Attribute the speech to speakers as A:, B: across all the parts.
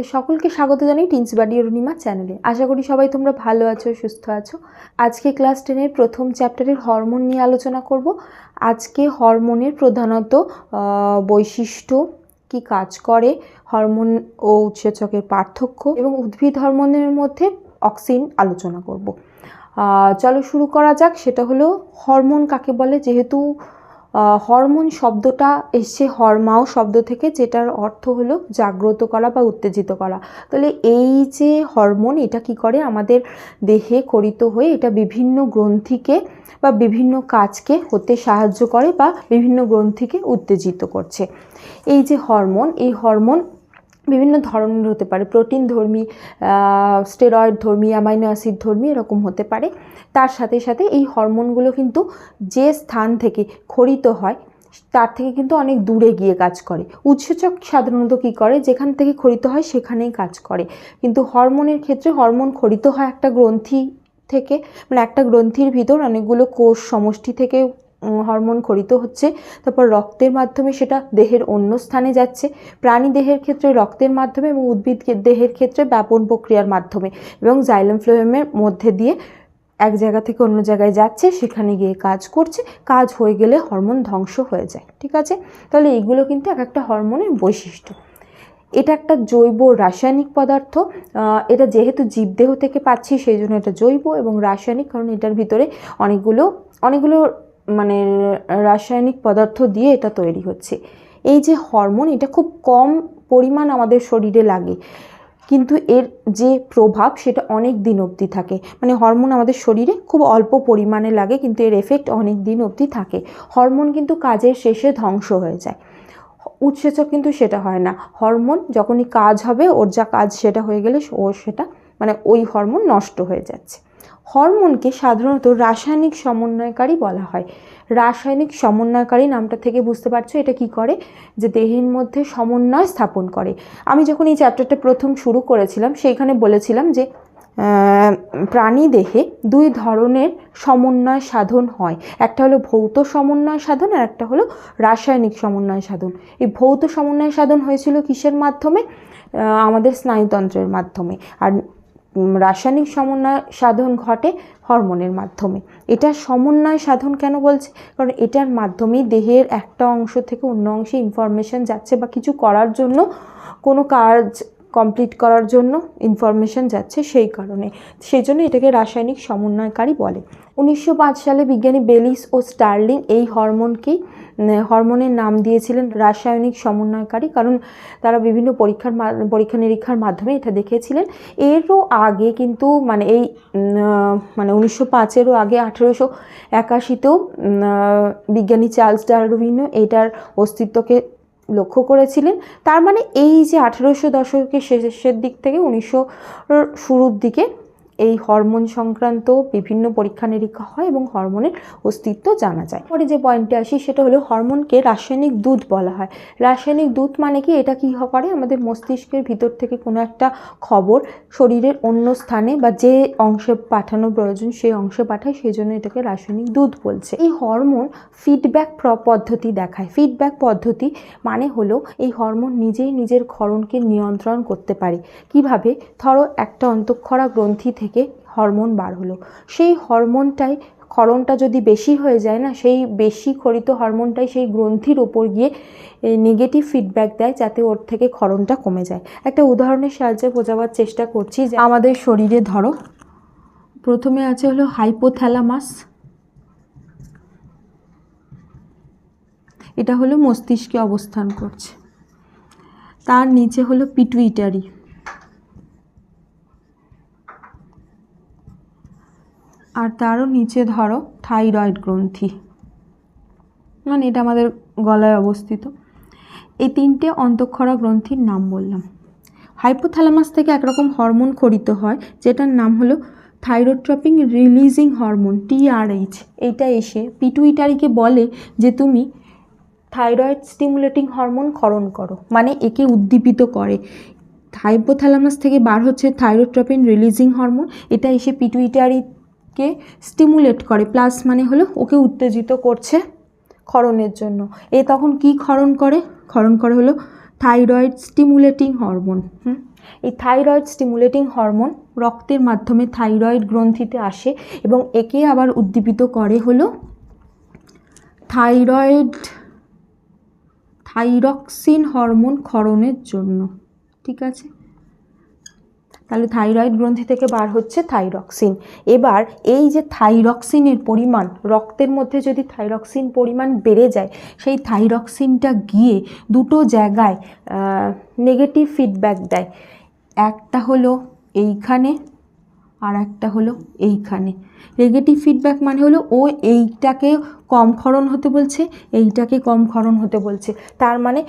A: তোমাদের সকলকে স্বাগত জানাই টিন্স বাডি অরুণিমা চ্যানেলে। আশা করি সবাই তোমরা ভালো আছো, সুস্থ আছো। আজকে ক্লাস টেনের প্রথম চ্যাপ্টারের হরমোন নিয়ে আলোচনা করব। আজকে হরমোনের প্রধানত বৈশিষ্ট্য কি কাজ করে, হরমোন ও উৎসেচকের পার্থক্য এবং উদ্ভিদ হরমোনের মধ্যে অক্সিন আলোচনা করব। চলো শুরু করা যাক, সেটা হলো হরমোন কাকে বলে? যেহেতু হরমোন শব্দটা এসছে হরমাও শব্দ থেকে, যেটার অর্থ হলো জাগ্রত করা বা উত্তেজিত করা। তাহলে এই যে হরমোন, এটা কি করে? আমাদের দেহে খরিত হয়ে এটা বিভিন্ন গ্রন্থিকে বা বিভিন্ন কাজকে হতে সাহায্য করে বা বিভিন্ন গ্রন্থিকে উত্তেজিত করছে। এই যে হরমোন, এই হরমোন বিভিন্ন ধরনের হতে পারে প্রোটিন ধর্মী স্টেরয়েড ধর্মী অ্যামাইনো অ্যাসিড ধর্মী এরকম হতে পারে। তার সাথে সাথে এই হরমোনগুলো কিন্তু যে স্থান থেকে খরিত হয়, তার থেকে কিন্তু অনেক দূরে গিয়ে কাজ করে। উৎসেচক সাধারণত কী করে? যেখান থেকে খরিত হয় সেখানেই কাজ করে। কিন্তু হরমোনের ক্ষেত্রে হরমোন খরিত হয় একটা গ্রন্থি থেকে মানে একটা গ্রন্থির ভিতর অনেকগুলো কোষ সমষ্টি থেকে হরমোন খরিত হচ্ছে, তারপর রক্তের মাধ্যমে সেটা দেহের অন্য স্থানে যাচ্ছে। প্রাণী দেহের ক্ষেত্রে রক্তের মাধ্যমে এবং উদ্ভিদ দেহের ক্ষেত্রে ব্যাপন প্রক্রিয়ার মাধ্যমে এবং জাইলাম ফ্লোয়েমের মধ্যে দিয়ে এক জায়গা থেকে অন্য জায়গায় যাচ্ছে, সেখানে গিয়ে কাজ করছে। কাজ হয়ে গেলে হরমোন ধ্বংস হয়ে যায়, ঠিক আছে? তাহলে এইগুলো কিন্তু এক একটা হরমোনের বৈশিষ্ট্য। এটা একটা জৈব রাসায়নিক পদার্থ এটা যেহেতু জীবদেহ থেকে পাচ্ছি, সেই জন্য এটা জৈব এবং রাসায়নিক, কারণ এটার ভিতরে অনেকগুলো অনেকগুলো মানে রাসায়নিক পদার্থ দিয়ে এটা তৈরি হচ্ছে। এই যে হরমোন, এটা খুব কম পরিমাণ আমাদের শরীরে লাগে। কিন্তু এর যে প্রভাব, সেটা অনেক দিন অবধি থাকে। মানে হরমোন আমাদের শরীরে খুব অল্প পরিমাণে লাগে, কিন্তু এর এফেক্ট অনেক দিন অবধি থাকে। হরমোন কিন্তু কাজের শেষে ধ্বংস হয়ে যায়। উৎসেচক কিন্তু সেটা হয় না। হরমোন যখনই কাজ হবে, ওর যা কাজ সেটা হয়ে গেলে ও সেটা মানে ওই হরমোন নষ্ট হয়ে যাচ্ছে। হরমোনকে সাধারণত রাসায়নিক সমন্বয়কারী বলা হয়। রাসায়নিক সমন্বয়কারী নামটা থেকে বুঝতে পারছ এটা কি করে? যে দেহের মধ্যে সমন্বয় স্থাপন করে। আমি যখন এই চ্যাপ্টারটা প্রথম শুরু করেছিলাম, সেইখানে বলেছিলাম যে প্রাণী দেহে দুই ধরনের সমন্বয় সাধন হয়। একটা হলো ভৌত সমন্বয় সাধন আর একটা হলো রাসায়নিক সমন্বয় সাধন। এই ভৌত সমন্বয় সাধন হয়েছিল কিসের মাধ্যমে? আমাদের স্নায়ুতন্ত্রের মাধ্যমে। আর রাসায়নিক সমন্বয় সাধন ঘটে হরমোনের মাধ্যমে। এটা সমন্বয় সাধন কেন বলছে? কারণ এটার মাধ্যমেই দেহের একটা অংশ থেকে অন্য অংশে ইনফরমেশন যাচ্ছে বা কিছু করার জন্য কোনো কাজ কমপ্লিট করার জন্য ইনফরমেশন যাচ্ছে সেই কারণে। সেই জন্য এটাকে রাসায়নিক সমন্বয়কারী বলে। উনিশশো পাঁচ সালে বিজ্ঞানী বেলিস ও স্টার্লিং এই হরমোনকেই হরমোনের নাম দিয়েছিলেন রাসায়নিক সমন্বয়কারী, কারণ তারা বিভিন্ন পরীক্ষার পরীক্ষা নিরীক্ষার মাধ্যমে এটা দেখেছিলেন। এরও আগে কিন্তু মানে এই মানে উনিশশো পাঁচেরও আগে আঠেরোশো একাশিতেও বিজ্ঞানী চার্লস ডারউইনও এটার অস্তিত্বকে লক্ষ্য করেছিলেন। তার মানে এই যে আঠেরোশো দশকের শেষের দিক থেকে উনিশশো শুরুর দিকে এই হরমোন সংক্রান্ত বিভিন্ন পরীক্ষা নিরীক্ষা হয় এবং হরমোনের অস্তিত্ব জানা যায়। পরে যে পয়েন্টে আসি, সেটা হলো হরমোনকে রাসায়নিক দুধ বলা হয়। রাসায়নিক দুধ মানে কি? এটা কি করে? আমাদের মস্তিষ্কের ভিতর থেকে কোনো একটা খবর শরীরের অন্য স্থানে বা যে অংশে পাঠানো প্রয়োজন, সেই অংশে পাঠায়, সেই জন্য এটাকে রাসায়নিক দুধ বলছে। এই হরমোন ফিডব্যাক পদ্ধতি দেখায়। ফিডব্যাক পদ্ধতি মানে হলো এই হরমোন নিজেই নিজের ক্ষরণকে নিয়ন্ত্রণ করতে পারে। কীভাবে? ধরো একটা অন্তঃক্ষরা গ্রন্থি থেকে হরমোন বার হলো। সেই হরমোনটাই ক্ষরণটা যদি বেশি হয়ে যায় না, সেই বেশি ক্ষরিত হরমোনটাই সেই গ্রন্থির ওপর গিয়ে নেগেটিভ ফিডব্যাক দেয় যাতে ওর থেকে ক্ষরণটা কমে যায়। একটা উদাহরণের সাহায্যে বোঝাবার চেষ্টা করছি যে আমাদের শরীরে ধরো, প্রথমে আছে হলো হাইপোথ্যালামাস এটা হলো মস্তিষ্কে অবস্থান করছে। তার নিচে হলো পিটুইটারি আর তারও নিচে ধরো থাইরয়েড গ্রন্থি। মানে এটা আমাদের গলায় অবস্থিত। এই তিনটে অন্তঃক্ষরা গ্রন্থির নাম বললাম। হাইপোথ্যালামাস থেকে একরকম হরমোন খরিত হয়, যেটার নাম হলো থাইরোট্রপিং রিলিজিং হরমোন টিআরএইচ এইটা এসে পিটুইটারিকে বলে যে তুমি থাইরয়েড স্টিমুলেটিং হরমোন ক্ষরণ করো মানে একে উদ্দীপিত করে। হাইপোথ্যালামাস থেকে বার হচ্ছে থাইরোট্রপিন রিলিজিং হরমোন, এটা এসে পিটুইটারিকে স্টিমুলেট করে প্লাস মানে হলো ওকে উত্তেজিত করছে ক্ষরণের জন্য। এ তখন কি ক্ষরণ করে? ক্ষরণ করে হলো থাইরয়েড স্টিমুলেটিং হরমোন এই থাইরয়েড স্টিমুলেটিং হরমোন রক্তের মাধ্যমে থাইরয়েড গ্রন্থিতে আসে এবং একে আবার উদ্দীপিত করে হলো থাইরয়েড থাইরক্সিন হরমোন ক্ষরণের জন্য, ঠিক আছে? তাহলে থাইরয়েড গ্রন্থি থেকে বার হচ্ছে থাইরক্সিন এবার এই যে থাইরক্সিনের পরিমাণ, রক্তের মধ্যে যদি থাইরক্সিন পরিমাণ বেড়ে যায়, সেই থাইরক্সিনটা গিয়ে দুটো জায়গায় নেগেটিভ ফিডব্যাক দেয়। একটা হলো এইখানে আর একটা হলো এইখানে। নেগেটিভ ফিডব্যাক মানে হলো ও এইটাকে কম ক্ষরণ হতে বলছে, এইটাকে কম ক্ষরণ হতে বলছে। তার মানে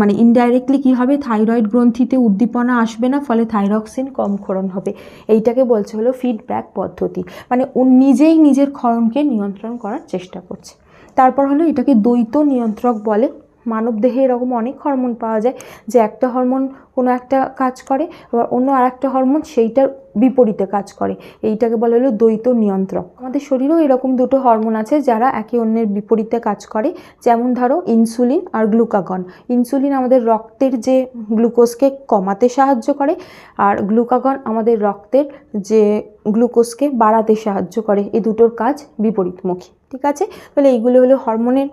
A: মানে ইনডাইরেক্টলি কী হবে? থাইরয়েড গ্রন্থিতে উদ্দীপনা আসবে না, ফলে থাইরক্সিন কম ক্ষরণ হবে। এইটাকে বলছে হলো ফিডব্যাক পদ্ধতি। মানে ও নিজেই নিজের ক্ষরণকে নিয়ন্ত্রণ করার চেষ্টা করছে। তারপর হলো এটাকে দ্বৈত নিয়ন্ত্রক বলে। মানব দেহে এরকম অনেক হরমোন পাওয়া যায় যে একটা হরমোন কোনো একটা কাজ করে, আবার অন্য আর একটা হরমোন সেইটার বিপরীতে কাজ করে। এইটাকে বলা হলো দ্বৈত নিয়ন্ত্রক। আমাদের শরীরেও এরকম দুটো হরমোন আছে যারা একে অন্যের বিপরীতে কাজ করে। যেমন ধরো ইনসুলিন আর গ্লুকাগন ইনসুলিন আমাদের রক্তের যে গ্লুকোজকে কমাতে সাহায্য করে, আর গ্লুকাগন আমাদের রক্তের যে গ্লুকোজকে বাড়াতে সাহায্য করে। এই দুটোর কাজ বিপরীতমুখী। ঠিক আছে? তাহলে এইগুলো হলো হরমোনের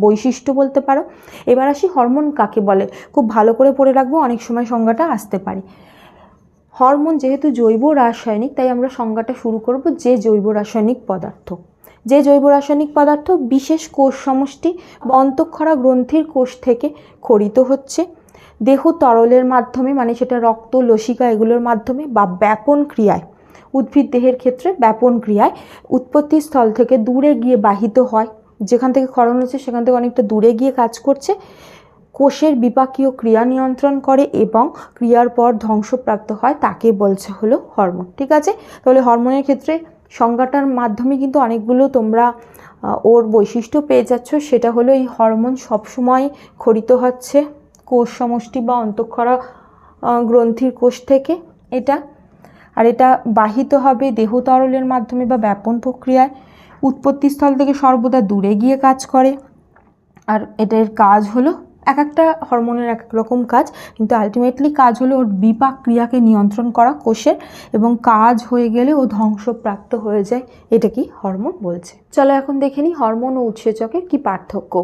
A: বৈশিষ্ট্য বলতে পারো। এবার আসি হরমোন কাকে বলে। খুব ভালো করে পড়ে রাখব, অনেক সময় সংজ্ঞাটা আসতে পারে। হরমোন যেহেতু জৈব রাসায়নিক, তাই আমরা সংজ্ঞাটা শুরু করব যে জৈব রাসায়নিক পদার্থ। যে জৈব রাসায়নিক পদার্থ বিশেষ কোষ সমষ্টি বা অন্তঃক্ষরা গ্রন্থির কোষ থেকে খরিত হচ্ছে। দেহ তরলের মাধ্যমে মানে সেটা রক্ত, লসিকা এগুলোর মাধ্যমে বা ব্যাপন ক্রিয়ায়, উদ্ভিদ দেহের ক্ষেত্রে ব্যাপন ক্রিয়ায় উৎপত্তি স্থল থেকে দূরে গিয়ে বাহিত হয়। যেখান থেকে ক্ষরণ হচ্ছে, সেখান থেকে অনেকটা দূরে গিয়ে কাজ করছে। কোষের বিপাকীয় ক্রিয়া নিয়ন্ত্রণ করে এবং ক্রিয়ার পর ধ্বংসপ্রাপ্ত হয় তাকে বলছে হলো হরমোন, ঠিক আছে? তাহলে হরমোনের ক্ষেত্রে সংজ্ঞাটার মাধ্যমে কিন্তু অনেকগুলো তোমরা ওর বৈশিষ্ট্য পেয়ে যাচ্ছ। সেটা হলো এই হরমোন সবসময় খরিত হচ্ছে কোষ সমষ্টি বা অন্তঃক্ষরা গ্রন্থির কোষ থেকে। এটা, আর এটা বাহিত হবে দেহ তরলের মাধ্যমে বা ব্যাপন প্রক্রিয়ায়। উৎপত্তিস্থল থেকে সর্বদা দূরে গিয়ে কাজ করে। আর এটার কাজ হলো এক একটা হরমোনের এক এক রকম কাজ, কিন্তু আলটিমেটলি কাজ হলো ওর বিপাক ক্রিয়াকে নিয়ন্ত্রণ করা কোষের এবং কাজ হয়ে গেলে ও ধ্বংসপ্রাপ্ত হয়ে যায়। এটা কি হরমোন বলছে? চলো এখন দেখে নিই হরমোন ও উৎসেচকের কি পার্থক্য।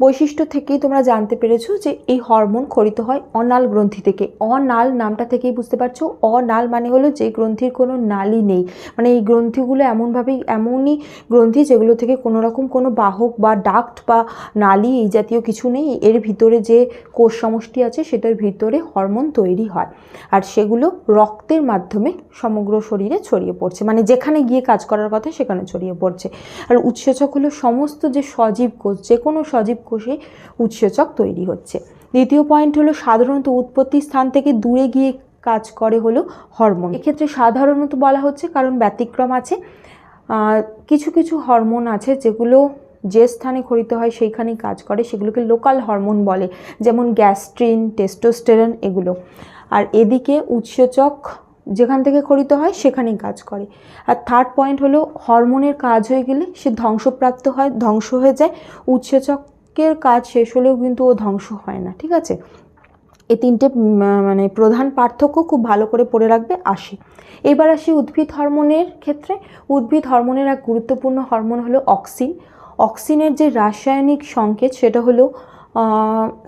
A: বৈশিষ্ট্য থেকেই তোমরা জানতে পেরেছ যে এই হরমোন খরিত হয় অনাল গ্রন্থি থেকে। অনাল নামটা থেকেই বুঝতে পারছ। অনাল মানে হলো যে গ্রন্থির কোনো নালি নেই। মানে এই গ্রন্থিগুলো এমনভাবেই, এমনই গ্রন্থি যেগুলো থেকে কোনো রকম কোনো বাহক বা ডাক্ট বা নালি এই জাতীয় কিছু নেই। এর ভিতরে যে কোষ সমষ্টি আছে সেটার ভিতরে হরমোন তৈরি হয়। আর সেগুলো রক্তের মাধ্যমে সমগ্র শরীরে ছড়িয়ে পড়ছে। মানে যেখানে গিয়ে কাজ করার কথা সেখানে ছড়িয়ে পড়ছে। আর উৎসেচক হলো সমস্ত যে সজীব কোষ যে কোনো সজীব কোষে উৎসেচক তৈরি হচ্ছে। দ্বিতীয় পয়েন্ট হলো সাধারণত উৎপত্তি স্থান থেকে দূরে গিয়ে কাজ করে হলো হরমোন। এক্ষেত্রে সাধারণত বলা হচ্ছে কারণ ব্যতিক্রম আছে। কিছু কিছু হরমোন আছে যেগুলো যে স্থানে খরিত হয় সেইখানেই কাজ করে, সেগুলোকে লোকাল হরমোন বলে, যেমন গ্যাস্ট্রিন, টেস্টোস্টেরন এগুলো। আর এদিকে উৎসেচক যেখান থেকে খরিত হয় সেখানেই কাজ করে। আর থার্ড পয়েন্ট হলো হরমোনের কাজ হয়ে গেলে সে ধ্বংসপ্রাপ্ত হয়, ধ্বংস হয়ে যায় উৎসেচকের কাজ শেষ হলেও কিন্তু ও ধ্বংস হয় না, ঠিক আছে? এ তিনটে মানে প্রধান পার্থক্য খুব ভালো করে পড়ে রাখবে, আসি। এবার আসি উদ্ভিদ হরমোনের ক্ষেত্রে। উদ্ভিদ হরমোনের এক গুরুত্বপূর্ণ হরমোন হলো অক্সিন। অক্সিনের যে রাসায়নিক সংকেত সেটা হলো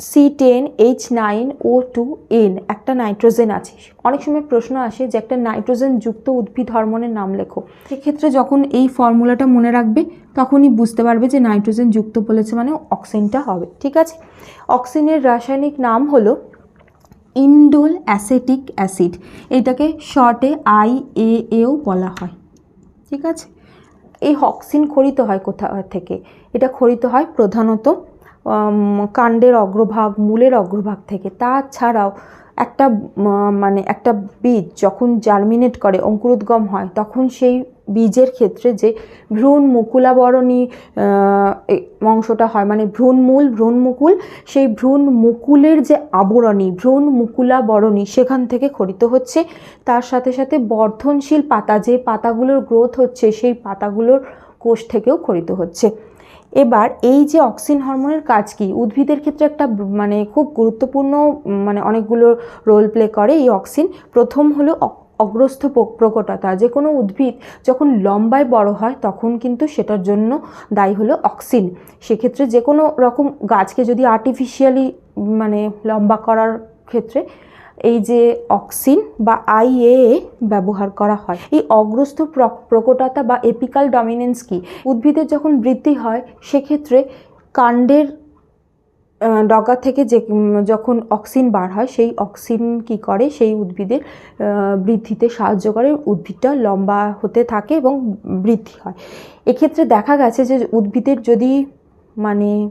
A: C ten H nine O two N একটা নাইট্রোজেন আছে। অনেক সময় প্রশ্ন আসে যে একটা নাইট্রোজেন যুক্ত উদ্ভিদ হরমোনের নাম লেখো। সেক্ষেত্রে যখন এই ফর্মুলাটা মনে রাখবে, তখনই বুঝতে পারবে যে নাইট্রোজেন যুক্ত বলেছে মানে অক্সিনটা হবে। ঠিক আছে? অক্সিনের রাসায়নিক নাম হলো ইন্ডোল অ্যাসেটিক অ্যাসিড। এটাকে শর্টে আই এও বলা হয়। ঠিক আছে? এই অক্সিন খরিত হয় কোথা থেকে? এটা খরিত হয় প্রধানত কাণ্ডের অগ্রভাগ, মূলের অগ্রভাগ থেকে। তাছাড়াও একটা মানে একটা বীজ যখন জার্মিনেট করে, অঙ্কুরোদ্গম হয়, তখন সেই বীজের ক্ষেত্রে যে ভ্রূণ মুকুলাবরণী অংশটা হয় মানে ভ্রূণমূল ভ্রূণ মুকুল, সেই ভ্রূণ মুকুলের যে আবরণী, ভ্রূণ মুকুলাবরণী সেখান থেকে খরিত হচ্ছে। তার সাথে সাথে বর্ধনশীল পাতা, যে পাতাগুলোর গ্রোথ হচ্ছে, সেই পাতাগুলোর কোষ থেকেও খরিত হচ্ছে। এবার এই যে অক্সিন হরমোনের কাজ কি? উদ্ভিদের ক্ষেত্রে একটা মানে খুব গুরুত্বপূর্ণ মানে অনেকগুলো রোল প্লে করে এই অক্সিন প্রথম হলো অগ্রস্থ প্রকটতা। যে কোনো উদ্ভিদ যখন লম্বায় বড় হয়, তখন কিন্তু সেটার জন্য দায়ী হলো অক্সিন সেক্ষেত্রে যে কোনো রকম গাছকে যদি আর্টিফিশিয়ালি মানে লম্বা করার ক্ষেত্রে এই যে অক্সিন বা আইএ ব্যবহার করা হয়, এই অগ্রস্থ প্র- প্রকটতা বা এপিকাল ডমিনেন্স কি? উদ্ভিদের যখন বৃদ্ধি হয়, সেক্ষেত্রে কাণ্ডের ডগা থেকে যে যখন অক্সিন বার হয়, সেই অক্সিন কি করে? সেই উদ্ভিদের বৃদ্ধিতে সাহায্য করে, উদ্ভিদটা লম্বা হতে থাকে এবং বৃদ্ধি হয়। এক্ষেত্রে দেখা গেছে যে উদ্ভিদের যদি মানে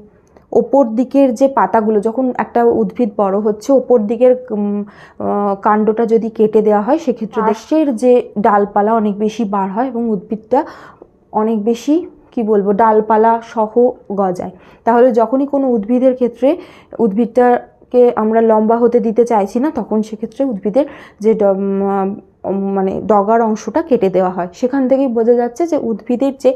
A: ওপর দিকের যে পাতাগুলো যখন একটা উদ্ভিদ বড় হচ্ছে ওপর দিকের কাণ্ডটা যদি কেটে দেওয়া হয় সেক্ষেত্রে দেশের যে ডালপালা অনেক বেশি বার হয় এবং উদ্ভিদটা অনেক বেশি কি বলব ডালপালা সহ গজায়। তাহলে যখনই কোনো উদ্ভিদের ক্ষেত্রে উদ্ভিদটাকে আমরা লম্বা হতে দিতে চাইছি না তখন সেক্ষেত্রে উদ্ভিদের যে মানে ডগার অংশটা কেটে দেওয়া হয়। সেখান থেকেই বোঝা যাচ্ছে যে উদ্ভিদের যে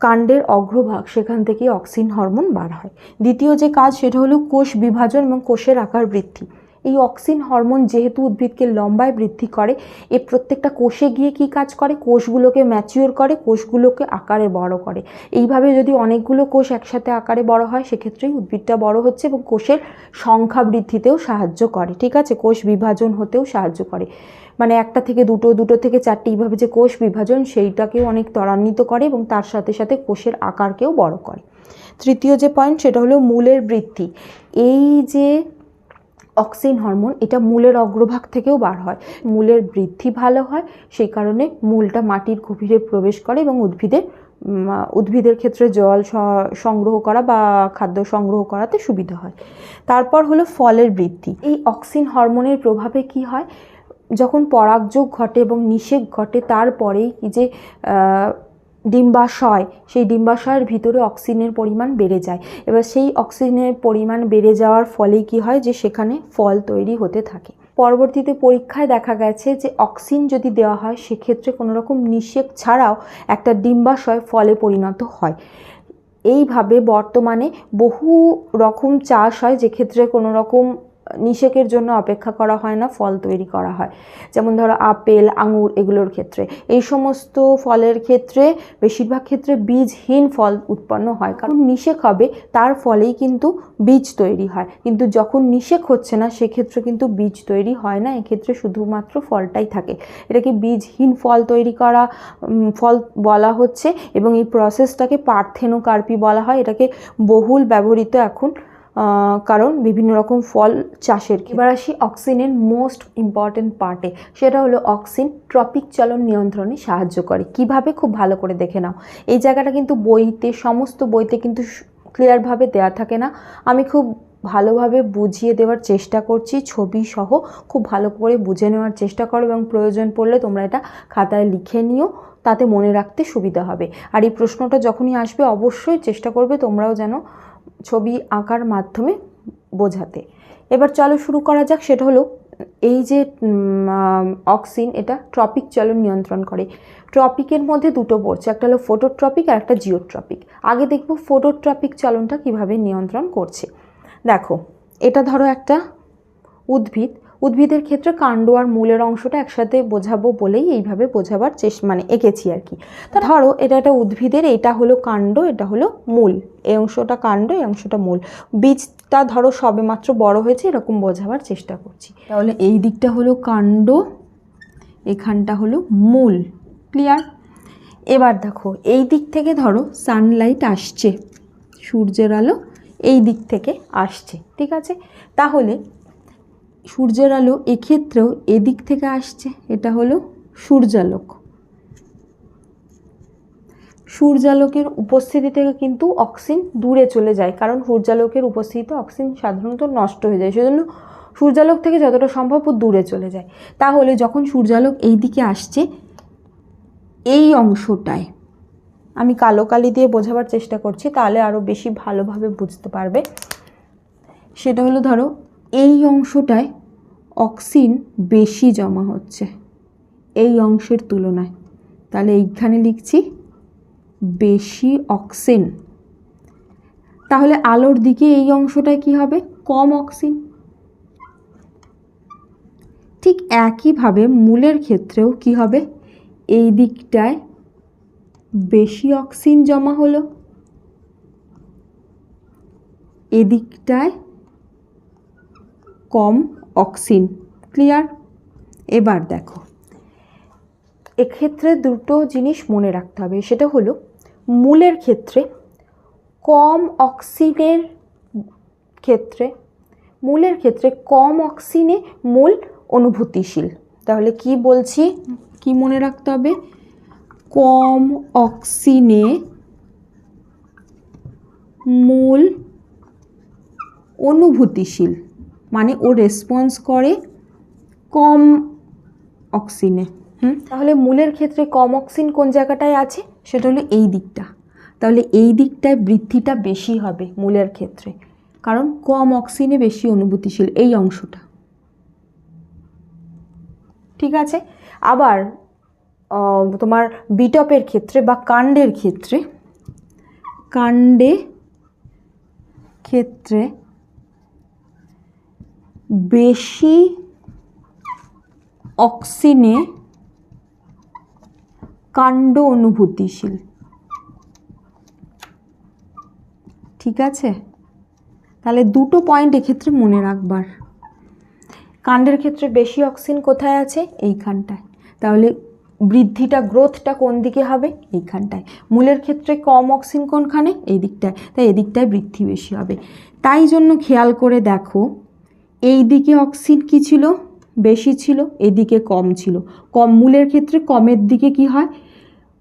A: কাণ্ডের অগ্রভাগ, সেখান থেকেই অক্সিন হরমোন বার হয়। দ্বিতীয় যে কাজ, সেটা হলো কোষ বিভাজন এবং কোষের আকার বৃদ্ধি। এই অক্সিন হরমোন যেহেতু উদ্ভিদকে লম্বায় বৃদ্ধি করে, এ প্রত্যেকটা কোষে গিয়ে কি কাজ করে? কোষগুলোকে ম্যাচিওর করে, কোষগুলোকে আকারে বড় করে। এইভাবে যদি অনেকগুলো কোষ একসাথে আকারে বড় হয়, সেক্ষেত্রেই উদ্ভিদটা বড় হচ্ছে এবং কোষের সংখ্যা বৃদ্ধিতেও সাহায্য করে। ঠিক আছে? কোষ বিভাজন হতেও সাহায্য করে। মানে একটা থেকে দুটো দুটো থেকে চারটে এইভাবে যে কোষ বিভাজন, সেইটাকেও অনেক ত্বরান্বিত করে এবং তার সাথে সাথে কোষের আকারকেও বড় করে। তৃতীয় যে পয়েন্ট সেটা হলো মূলের বৃদ্ধি। এই যে অক্সিন হরমোন, এটা মূলের অগ্রভাগ থেকেও বার হয়। মূলের বৃদ্ধি ভালো হয়, সেই কারণে মূলটা মাটির গভীরে প্রবেশ করে এবং উদ্ভিদের উদ্ভিদের ক্ষেত্রে জল সংগ্রহ করা বা খাদ্য সংগ্রহ করাতে সুবিধা হয়। তারপর হলো ফলের বৃদ্ধি। এই অক্সিন হরমোনের প্রভাবে কি হয়? যখন পরাগযোগ ঘটে এবং নিষেক ঘটে তারপরেই যে ডিম্বাশয়, সেই ডিম্বাশয়ের ভিতরে অক্সিজেনের পরিমাণ বেড়ে যায়। এবার সেই অক্সিজেনের পরিমাণ বেড়ে যাওয়ার ফলে কি হয় যে, সেখানে ফল তৈরি হতে থাকে। পরবর্তীতে পরীক্ষায় দেখা গেছে যে অক্সিন যদি দেওয়া হয়, সেক্ষেত্রে কোনো রকম নিষেক ছাড়াও একটা ডিম্বাশয় ফলে পরিণত হয়। এইভাবে বর্তমানে বহু রকম চাষ হয়, যেক্ষেত্রে কোনো রকম নিষেকের জন্য অপেক্ষা করা হয় না, ফল তৈরি করা হয়। যেমন ধরো আপেল, আঙুর এগুলোর ক্ষেত্রে। এই সমস্ত ফলের ক্ষেত্রে, বেশিরভাগ ক্ষেত্রে বীজহীন ফল উৎপন্ন হয়। কারণ নিষেক হবে, তার ফলেই কিন্তু বীজ তৈরি হয়। কিন্তু যখন নিষেক হচ্ছে না, সেক্ষেত্রে কিন্তু বীজ তৈরি হয় না। এক্ষেত্রে শুধুমাত্র ফলটাই থাকে। এটাকে বীজহীন ফল তৈরি করা ফল বলা হচ্ছে এবং এই প্রসেসটাকে পার্থেনোকার্পি বলা হয়। এটাকে বহুল ব্যবহৃত এখন কারণ বিভিন্ন রকম ফল চাষের এবার আসি অক্সিনের মোস্ট ইম্পর্টেন্ট পার্টে সেটা হলো অক্সিন ট্রপিক চলন নিয়ন্ত্রণে সাহায্য করে। কীভাবে? খুব ভালো করে দেখে নাও। এই জায়গাটা কিন্তু বইতে, সমস্ত বইতে কিন্তু ক্লিয়ারভাবে দেওয়া থাকে না। আমি খুব ভালোভাবে বুঝিয়ে দেওয়ার চেষ্টা করছি, ছবি সহ। খুব ভালো করে বুঝে নেওয়ার চেষ্টা করো এবং প্রয়োজন পড়লে তোমরা এটা খাতায় লিখে নিও, তাতে মনে রাখতে সুবিধা হবে। আর এই প্রশ্নটা যখনই আসবে, অবশ্যই চেষ্টা করবে তোমরাও যেন ছবি আঁকার মাধ্যমে বোঝাতে। এবার চলো শুরু করা যাক, সেটা হলো এই যে অক্সিন, এটা ট্রপিক চলন নিয়ন্ত্রণ করে। ট্রপিকের মধ্যে দুটো পড়ছে, একটা হলো ফোটোট্রপিক আর একটা জিওট্রপিক। আগে দেখব ফোটোট্রপিক চলনটা কীভাবে নিয়ন্ত্রণ করছে। দেখো, এটা ধরো একটা উদ্ভিদ উদ্ভিদের ক্ষেত্রে কাণ্ড আর মূলের অংশটা একসাথে বোঝাবো বলেই এইভাবে বোঝাবার চেষ্টা মানে এঁকেছি আর কি। তা ধরো, এটা একটা উদ্ভিদের এটা হলো কাণ্ড, এটা হলো মূল। এই অংশটা কাণ্ড, এই অংশটা মূল। বীজটা ধরো সবেমাত্র বড় হয়েছে, এরকম বোঝাবার চেষ্টা করছি। তাহলে এই দিকটা হলো কাণ্ড, এখানটা হলো মূল। ক্লিয়ার? এবার দেখো, এই দিক থেকে ধরো সানলাইট আসছে, সূর্যের আলো এই দিক থেকে আসছে, ঠিক আছে? তাহলে সূর্যের আলো এক্ষেত্রেও এদিক থেকে আসছে, এটা হলো সূর্যালোক। সূর্যালোকের উপস্থিতি থেকে কিন্তু অক্সিন দূরে চলে যায়, কারণ সূর্যালোকের উপস্থিতিতে অক্সিন সাধারণত নষ্ট হয়ে যায়, সেজন্য সূর্যালোক থেকে যতটা সম্ভব দূরে চলে যায়। তাহলে যখন সূর্যালোক এই দিকে আসছে, এই অংশটায়, আমি কালো কালি দিয়ে বোঝাবার চেষ্টা করছি, তাহলে আরও বেশি ভালোভাবে বুঝতে পারবে। সেটা হলো ধরো এই অংশটায় অক্সিন বেশি জমা হচ্ছে, এই অংশের তুলনায়। তাহলে এইখানে লিখছি বেশি অক্সিন। তাহলে আলোর দিকে এই অংশটায় কি হবে? কম অক্সিন। ঠিক একইভাবে মূলের ক্ষেত্রেও কি হবে? এই দিকটায় বেশি অক্সিন জমা হলো, এদিকটায় কম অক্সিন। ক্লিয়ার? এবার দেখো। এক্ষেত্রে দুটো জিনিস মনে রাখতে হবে। সেটা হলো, মূলের ক্ষেত্রে কম অক্সিনের ক্ষেত্রে, মূলের ক্ষেত্রে কম অক্সিনে মূল অনুভূতিশীল। তাহলে কি বলছি? কি মনে রাখতে হবে? কম অক্সিনে মূল অনুভূতিশীল। মানে ও রেসপন্স করে কম অক্সিনে হুম? তাহলে মূলের ক্ষেত্রে কম অক্সিন কোন জায়গাটায় আছে? সেটা হলো এই দিকটা। তাহলে এই দিকটায় বৃদ্ধিটা বেশি হবে মূলের ক্ষেত্রে। কারণ কম অক্সিনে বেশি অনুভূতিশীল এই অংশটা। ঠিক আছে? আবার তোমার বিটপের ক্ষেত্রে বা কাণ্ডের ক্ষেত্রে কাণ্ডে ক্ষেত্রে বেশি অক্সিনে কাণ্ড অনুভূতিশীল। ঠিক আছে? তাহলে দুটো পয়েন্ট এক্ষেত্রে মনে রাখবার। কাণ্ডের ক্ষেত্রে বেশি অক্সিন কোথায় আছে? এইখানটায় তাহলে বৃদ্ধিটা, গ্রোথটা কোন দিকে হবে? এইখানটায় মূলের ক্ষেত্রে কম অক্সিন কোনখানে? এই দিকটায়। তাই এদিকটায় বৃদ্ধি বেশি হবে। তাই জন্য খেয়াল করে দেখো এই দিকে অক্সিন কি ছিল? বেশি ছিল, এদিকে কম ছিল। কম মূলের ক্ষেত্রে কমের দিকে কি হয়?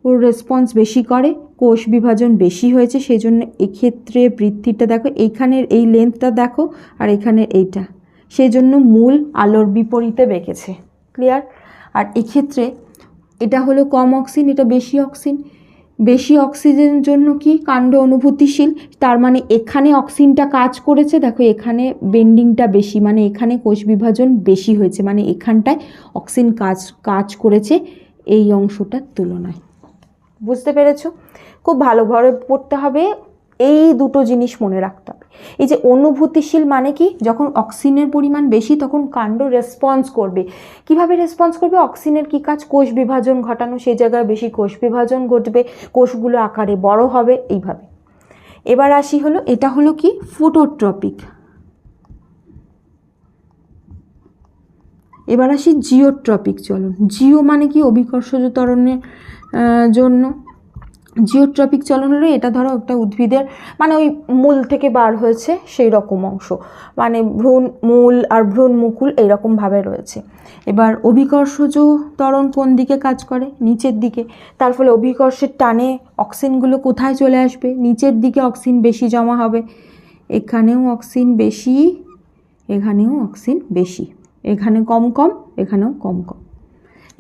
A: ওর রেসপন্স বেশি করে, কোষ বিভাজন বেশি হয়েছে সেই জন্য এক্ষেত্রে বৃদ্ধিটা দেখো, এইখানের এই লেন্থটা দেখো আর এখানের এইটা। সেই জন্য মূল আলোর বিপরীতে বেঁকেছে। ক্লিয়ার আর এক্ষেত্রে এটা হলো কম অক্সিন, এটা বেশি অক্সিন। বেশি অক্সিজেনের জন্য কি কাণ্ড অনুভূতিশীল? তার মানে এখানে অক্সিনটা কাজ করেছে? দেখো, এখানে বেন্ডিংটা বেশি মানে এখানে কোষ বিভাজন বেশি হয়েছে মানে এখানটায় অক্সিজেন কাজ কাজ করেছে এই অংশটার তুলনায়। বুঝতে পেরেছ? খুব ভালোভাবে পড়তে হবে। এই দুটো জিনিস মনে রাখতে এই যে অনুভূতিশীল মানে কি? যখন অক্সিনের পরিমাণ বেশি, তখন কাণ্ড রেসপন্স করবে। কীভাবে রেসপন্স করবে? অক্সিনের কি কাজ? কোষ বিভাজন ঘটানো, সেই জায়গায় বেশি কোষ বিভাজন ঘটবে, কোষগুলো আকারে বড় হবে, এইভাবে। এবার আসি হলো, এটা হলো কি? ফোটোট্রপিক এবার আসি জিওট্রপিক চলন। জিও মানে কি? অভিকর্ষজ ত্বরণের জন্য। জিওট্রপিক চলন হলো এটা ধরো একটা উদ্ভিদের মানে ওই মূল থেকে বার হয়েছে সেই রকম অংশ। মানে ভ্রূণ মূল আর ভ্রূণ মুকুল এইরকমভাবে রয়েছে। এবার অভিকর্ষজ ত্বরণ কোন দিকে কাজ করে? নিচের দিকে। তার ফলে অভিকর্ষের টানে অক্সিনগুলো কোথায় চলে আসবে? নিচের দিকে অক্সিন বেশি জমা হবে। এখানেও অক্সিন বেশি, এখানেও অক্সিন বেশি। এখানে কম কম, এখানেও কম কম।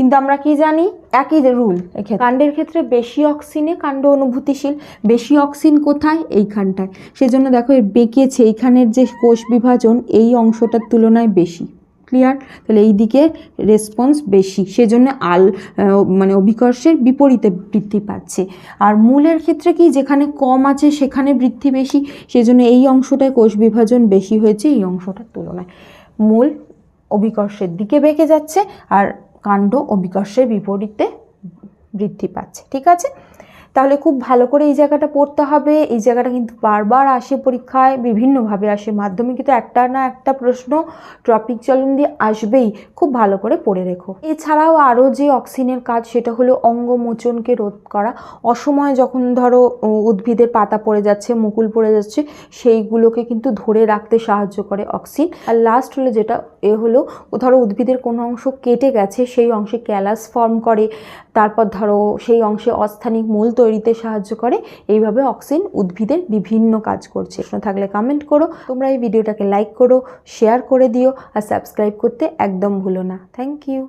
A: কিন্তু আমরা কি জানি? একই রুল কাণ্ডের ক্ষেত্রে বেশি অক্সিনে কাণ্ড অনুভূতিশীল, বেশি অক্সিন কোথায়? এইখানটায় সেজন্য দেখো, এর বেঁকেছে এইখানের যে কোষ বিভাজন, এই অংশটার তুলনায় বেশি। ক্লিয়ার তাহলে এই দিকে রেসপন্স বেশি। সেজন্য আল মানে অভিকর্ষের বিপরীতে বৃদ্ধি পাচ্ছে। আর মূলের ক্ষেত্রে কি? যেখানে কম আছে, সেখানে বৃদ্ধি বেশি। সেজন্য এই অংশটায় কোষ বিভাজন বেশি হয়েছে, এই অংশটার তুলনায়। মূল অভিকর্ষের দিকে বেঁকে যাচ্ছে, আর কাণ্ড ও বিকাশের বিপরীতে বৃদ্ধি পাচ্ছে ঠিক আছে? তাহলে খুব ভালো করে এই জায়গাটা পড়তে হবে। এই জায়গাটা কিন্তু বারবার আসে পরীক্ষায়, বিভিন্নভাবে আসে। মাধ্যমিকে তো একটা না একটা প্রশ্ন ট্রপিক চলন দিয়ে আসবেই। খুব ভালো করে পড়ে রেখো। এছাড়াও আরও যে অক্সিনের কাজ সেটা হলো অঙ্গমোচনকে রোধ করা। অসময়ে যখন ধরো উদ্ভিদের পাতা পড়ে যাচ্ছে, মুকুল পড়ে যাচ্ছে, সেইগুলোকে কিন্তু ধরে রাখতে সাহায্য করে অক্সিন আর লাস্ট হলো যেটা, এ হলো ধরো উদ্ভিদের কোনো অংশ কেটে গেছে, সেই অংশে ক্যালাস ফর্ম করে। তারপর ধরো সেই অংশে অস্থানিক মূল তৈরিতে সাহায্য করে। এইভাবে অক্সিন উদ্ভিদের বিভিন্ন কাজ করছে। প্রশ্ন থাকলে কমেন্ট করো। তোমরা এই ভিডিওটাকে লাইক করো শেয়ার করে দিও, আর সাবস্ক্রাইব করতে একদম ভুলো না। Thank you